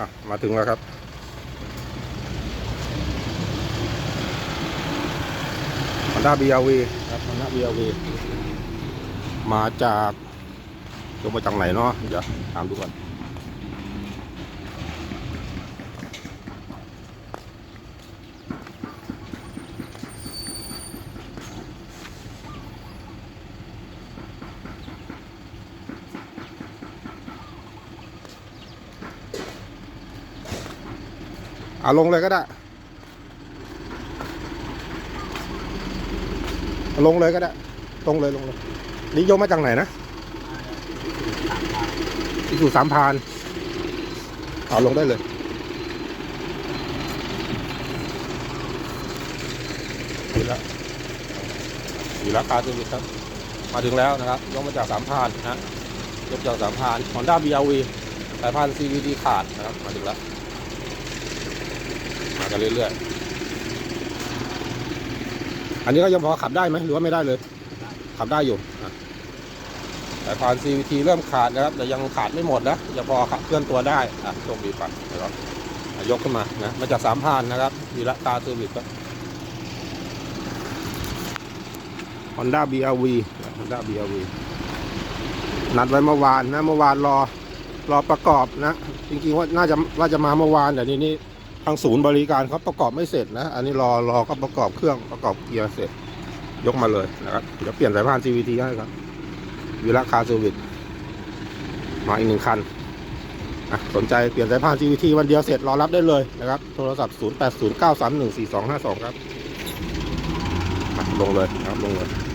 อะมาถึงแล้วครับ Honda BRV ครับ Honda BRV มาจากลงมาจากไหนเนาะเดี๋ยวถามดูก่อน เอาลงเลยก็ได้ลงเลยก็ได้ ตรงเลยลงเลยนี่ยกมาจากไหนนะที่สู่สามพานเอาลงได้เลย ดีแล้วดีแล้วคาตัวนี้ครับ มาถึงแล้วนะครับยกมาจากสามพานนะยกจากสามพาน Honda BRV สายพาน CVT ขาดนะครับ มาถึงแล้ว กันเรื่อยๆ อันนี้ก็ยังพอขับได้ไหมหรือว่าไม่ได้เลย ขับได้อยู่อะสายพาน CVT เริ่มขาดนะครับ แต่ยังขาดไม่หมดนะยังพอขับเคลื่อนตัวได้อะโชคดีไปนะครับอะยกขึ้นมานะมาจากสามพานนะครับวีระตาเซอร์วิสก็ Honda BRV นะ Honda BRV นัดไว้เมื่อวานนะเมื่อวานรอรอประกอบนะ จริงๆว่าน่าจะว่าจะมาเมื่อวานแต่ทีนี้ทางศูนย์บริการเขาประกอบไม่เสร็จนะ อันนี้รอรอก็ประกอบเครื่องประกอบเกียร์เสร็จ ยกมาเลยนะครับเดี๋ยวเปลี่ยนสายพาน CVT ให้ครับวีระคาร์เซอร์วิสมาอีกหนึ่งคันอะสนใจเปลี่ยนสายพาน CVT วันเดียวเสร็จรอรับได้เลยนะครับ โทรศัพท์ 0809314252 ครับลงเลยครับลงเลย